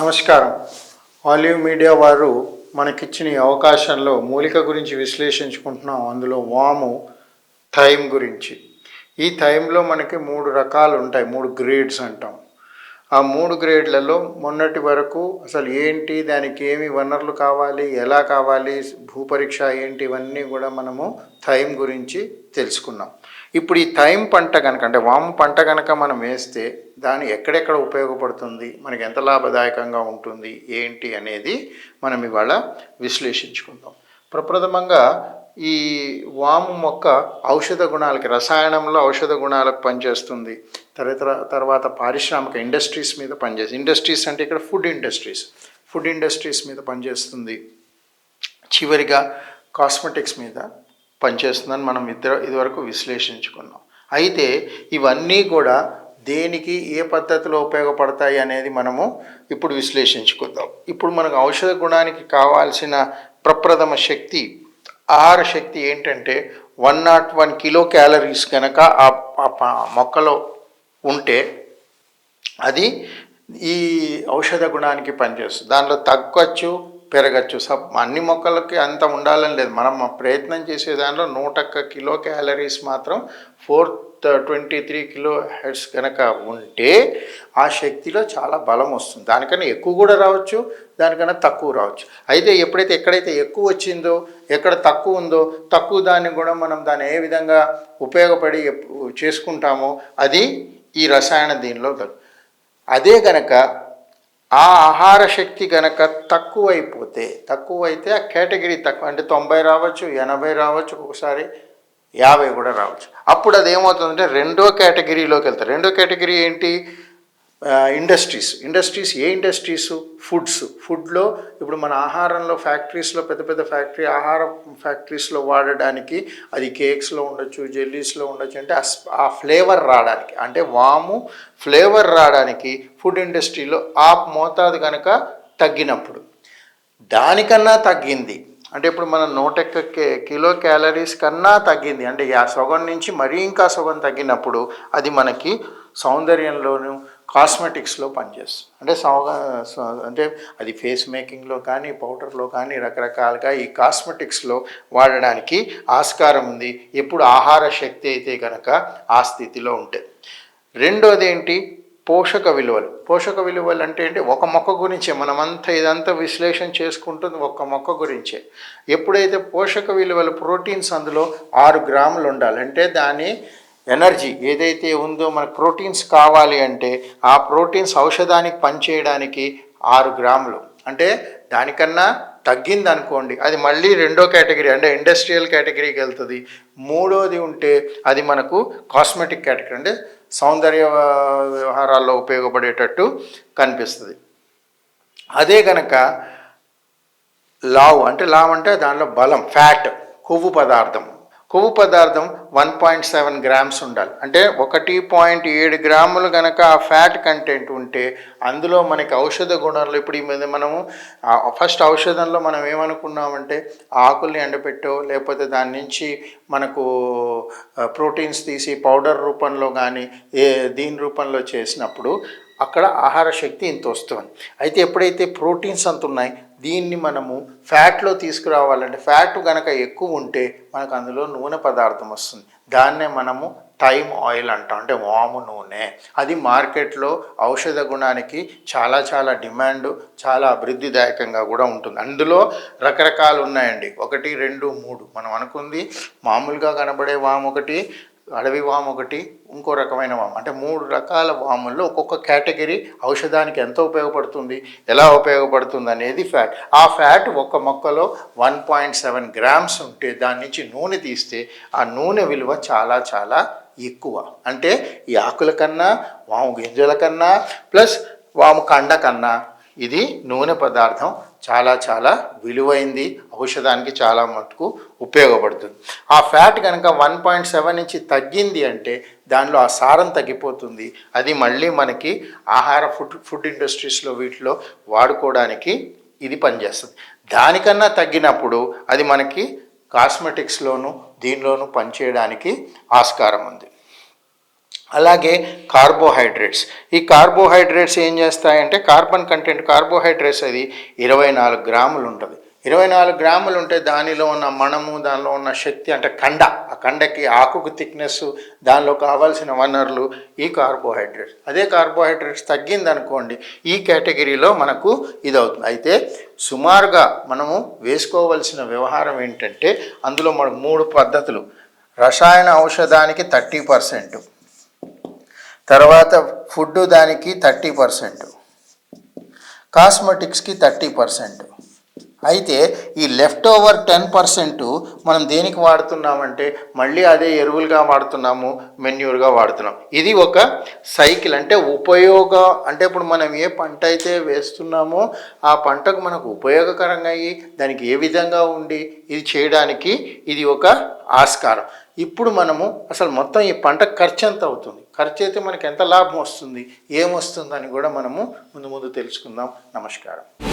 నమస్కారం. Olive media వారు మనకిచ్చిన ఈ అవకాశంలో మూలిక గురించి విశ్లేషించుకుంటున్నాం. అందులో వాము థైమ్ గురించి. ఈ థైమ్లో మనకి మూడు రకాలు ఉంటాయి. మూడు గ్రేడ్స్ అంటాం. ఆ మూడు గ్రేడ్లలో మొన్నటి వరకు అసలు ఏంటి దానికి ఏమి వనరులు కావాలి ఎలా కావాలి భూపరీక్ష ఏంటి ఇవన్నీ కూడా మనము థైమ్ గురించి తెలుసుకున్నాం. ఇప్పుడు ఈ థైమ్ పంట కనుక అంటే వాము పంట కనుక మనం వేస్తే దాని ఎక్కడెక్కడ ఉపయోగపడుతుంది మనకి ఎంత లాభదాయకంగా ఉంటుంది ఏంటి అనేది మనం ఇవాళ విశ్లేషించుకుందాం. ప్రప్రథమంగా ఈ వాము మొక్క ఔషధ గుణాలకి రసాయనంలో ఔషధ గుణాలకు పనిచేస్తుంది. తర్వాత తర్వాత పారిశ్రామిక ఇండస్ట్రీస్ మీద పనిచేస్తుంది. ఇండస్ట్రీస్ అంటే ఇక్కడ ఫుడ్ ఇండస్ట్రీస్. ఫుడ్ ఇండస్ట్రీస్ మీద పనిచేస్తుంది. చివరిగా కాస్మెటిక్స్ మీద పనిచేస్తుందని మనం ఇద్దరు ఇదివరకు విశ్లేషించుకున్నాం. అయితే ఇవన్నీ కూడా దేనికి ఏ పద్ధతిలో ఉపయోగపడతాయి అనేది మనము ఇప్పుడు విశ్లేషించుకుందాం. ఇప్పుడు మనకు ఔషధ గుణానికి కావాల్సిన ప్రప్రథమ శక్తి ఆహార శక్తి ఏంటంటే one not one kilo calories కనుక ఆ మొక్కలో ఉంటే అది ఈ ఔషధ గుణానికి పనిచేస్తుంది. దానిలో తగ్గచ్చు పెరగచ్చు. సబ్ అన్ని మొక్కలకి అంత ఉండాలని లేదు. మనం ప్రయత్నం చేసే దానిలో నూటొక్క కిలో క్యాలరీస్ మాత్రం four twenty three kilo heads కనుక ఉంటే ఆ శక్తిలో చాలా బలం వస్తుంది. దానికన్నా ఎక్కువ కూడా రావచ్చు దానికన్నా తక్కువ రావచ్చు. అయితే ఎప్పుడైతే ఎక్కడైతే ఎక్కువ వచ్చిందో ఎక్కడ తక్కువ ఉందో తక్కువ దాన్ని కూడా మనం దాన్ని ఏ విధంగా ఉపయోగపడి చేసుకుంటామో అది ఈ రసాయన దీనిలో అదే గనక ఆ ఆహార శక్తి గనక తక్కువైపోతే తక్కువైతే ఆ కేటగిరీ తక్కువ అంటే తొంభై రావచ్చు ఎనభై రావచ్చు ఒకసారి యాభై కూడా రావచ్చు. అప్పుడు అది ఏమవుతుందంటే రెండో కేటగిరీలోకి వెళ్తారు. రెండో కేటగిరీ ఏంటి? ఇండస్ట్రీస్ ఇండస్ట్రీస్ ఏ ఇండస్ట్రీస్ ఫుడ్స్ ఫుడ్లో ఇప్పుడు మన ఆహారంలో ఫ్యాక్టరీస్లో పెద్ద పెద్ద ఫ్యాక్టరీ ఆహార ఫ్యాక్టరీస్లో వాడడానికి అది కేక్స్లో ఉండొచ్చు జెల్లీస్లో ఉండొచ్చు అంటే ఆ ఆ ఫ్లేవర్ రావడానికి. అంటే వాము ఫ్లేవర్ రావడానికి ఫుడ్ ఇండస్ట్రీలో ఆ మోతాదు కనుక తగ్గినప్పుడు. దానికన్నా తగ్గింది. అంటే ఇప్పుడు మనం నూటెక్క కే- కిలో క్యాలరీస్ కన్నా తగ్గింది. అంటే ఆ సగం నుంచి మరీ ఇంకా సగం తగ్గినప్పుడు అది మనకి సౌందర్యంలోనూ కాస్మెటిక్స్లో పనిచేస్తుంది అంటే అంటే అది ఫేస్ మేకింగ్లో కానీ పౌడర్లో కానీ రకరకాలుగా ఈ కాస్మెటిక్స్లో వాడడానికి ఆస్కారం ఉంది. ఎప్పుడు ఆహార శక్తి అయితే కనుక ఆ స్థితిలో ఉంటుంది రెండోది ఏంటి పోషక విలువలు. పోషక విలువలు అంటే ఏంటి? ఒక మొక్క గురించే. మనమంతా ఇదంతా విశ్లేషణ చేసుకుంటుంది ఒక్క మొక్క గురించే. ఎప్పుడైతే పోషక విలువలు ప్రోటీన్స్ అందులో ఆరు గ్రాములు ఉండాలి అంటే దాని ఎనర్జీ ఏదైతే ఉందో మనకు ప్రోటీన్స్ కావాలి అంటే ఆ ప్రోటీన్స్ ఔషధానికి పనిచేయడానికి ఆరు గ్రాములు. అంటే దానికన్నా తగ్గింది అనుకోండి అది మళ్ళీ రెండో కేటగిరీ అంటే ఇండస్ట్రియల్ కేటగిరీకి వెళ్తుంది. మూడోది ఉంటే అది మనకు కాస్మెటిక్ కేటగిరీ అంటే సౌందర్య వ్యవహారాల్లో ఉపయోగపడేటట్టు కనిపిస్తుంది. అదే కనుక లావ్ అంటే లావ్ అంటే దానిలో బలం ఫ్యాట్ కొవ్వు పదార్థం. కొవ్వు పదార్థం వన్ పాయింట్ సెవెన్ గ్రామ్స్ ఉండాలి. అంటే ఒకటి పాయింట్ ఏడు గ్రాములు కనుక ఆ ఫ్యాట్ కంటెంట్ ఉంటే అందులో మనకి ఔషధ గుణాలు ఇప్పుడు ఈ మీద మనము ఫస్ట్ ఔషధంలో మనం ఏమనుకున్నామంటే ఆకుల్ని ఎండపెట్టో లేకపోతే దాని నుంచి మనకు ప్రోటీన్స్ తీసి పౌడర్ రూపంలో కానీ ఏ దీని రూపంలో చేసినప్పుడు అక్కడ ఆహార శక్తి ఇంత వస్తుంది. అయితే ఎప్పుడైతే ప్రోటీన్స్ అంత ఉన్నాయి దీన్ని మనము ఫ్యాట్లో తీసుకురావాలంటే ఫ్యాట్ కనుక ఎక్కువ ఉంటే మనకు అందులో నూనె పదార్థం వస్తుంది. దాన్నే మనము థైమ్ ఆయిల్ అంటాం. అంటే వాము నూనె. అది మార్కెట్లో ఔషధ గుణానికి చాలా చాలా డిమాండ్ చాలా అభివృద్ధిదాయకంగా కూడా ఉంటుంది. అందులో రకరకాలు ఉన్నాయండి. ఒకటి రెండు మూడు. మనం అనుకుంది మామూలుగా కనబడే వాము ఒకటి అడవి వాము ఒకటి ఇంకో రకమైన వాము. అంటే మూడు రకాల వాముల్లో ఒక్కొక్క కేటగిరీ ఔషధానికి ఎంత ఉపయోగపడుతుంది ఎలా ఉపయోగపడుతుంది అనేది ఫ్యాట్. ఆ ఫ్యాట్ ఒక మొక్కలో వన్ పాయింట్ సెవెన్ గ్రామ్స్ ఉంటే దాని నుంచి నూనె తీస్తే ఆ నూనె విలువ చాలా చాలా ఎక్కువ. అంటే ఈ ఆకుల కన్నా వాము గింజల కన్నా ప్లస్ వాము కండ కన్నా ఇది నూనె పదార్థం చాలా చాలా విలువైంది. ఔషధానికి చాలా మటుకు ఉపయోగపడుతుంది. ఆ ఫ్యాట్ కనుక వన్ పాయింట్ సెవెన్ నుంచి తగ్గింది అంటే దానిలో ఆ సారం తగ్గిపోతుంది. అది మళ్ళీ మనకి ఆహార ఫుడ్ ఫుడ్ ఇండస్ట్రీస్లో వీటిలో వాడుకోవడానికి ఇది పనిచేస్తుంది. దానికన్నా తగ్గినప్పుడు అది మనకి కాస్మెటిక్స్లోను దీనిలోనూ పనిచేయడానికి ఆస్కారం ఉంది. అలాగే కార్బోహైడ్రేట్స్. ఈ కార్బోహైడ్రేట్స్ ఏం చేస్తాయంటే కార్బన్ కంటెంట్ కార్బోహైడ్రేట్స్ అది ఇరవై నాలుగు గ్రాములు ఉంటుంది. ఇరవై నాలుగు గ్రాములు ఉంటే దానిలో ఉన్న మనము దానిలో ఉన్న శక్తి అంటే కండ. ఆ కండకి ఆకుకు థిక్నెస్ దానిలో కావాల్సిన వనరులు ఈ కార్బోహైడ్రేట్స్. అదే కార్బోహైడ్రేట్స్ తగ్గిందనుకోండి ఈ కేటగిరీలో మనకు ఇది అవుతుంది అయితే సుమారుగా మనము వేసుకోవలసిన వ్యవహారం ఏంటంటే అందులో మనకు మూడు పద్ధతులు. రసాయన ఔషధానికి థర్టీ పర్సెంట్. తర్వాత ఫుడ్ దానికి థర్టీ పర్సెంట్. కాస్మెటిక్స్కి థర్టీ పర్సెంట్. అయితే ఈ లెఫ్ట్ ఓవర్ టెన్ పర్సెంట్ మనం దేనికి వాడుతున్నామంటే మళ్ళీ అదే ఎరువులుగా వాడుతున్నాము మెన్యూర్గా వాడుతున్నాం. ఇది ఒక సైకిల్. అంటే ఉపయోగ అంటే ఇప్పుడు మనం ఏ పంట అయితే వేస్తున్నామో ఆ పంటకు మనకు ఉపయోగకరంగా అయ్యి దానికి ఏ విధంగా ఉండి ఇది చేయడానికి ఇది ఒక ఆస్కారం. ఇప్పుడు మనము అసలు మొత్తం ఈ పంట ఖర్చు ఎంత అవుతుంది? ఖర్చు అయితే మనకి ఎంత లాభం వస్తుంది? ఏమొస్తుందని కూడా మనము ముందు ముందు తెలుసుకుందాం. నమస్కారం.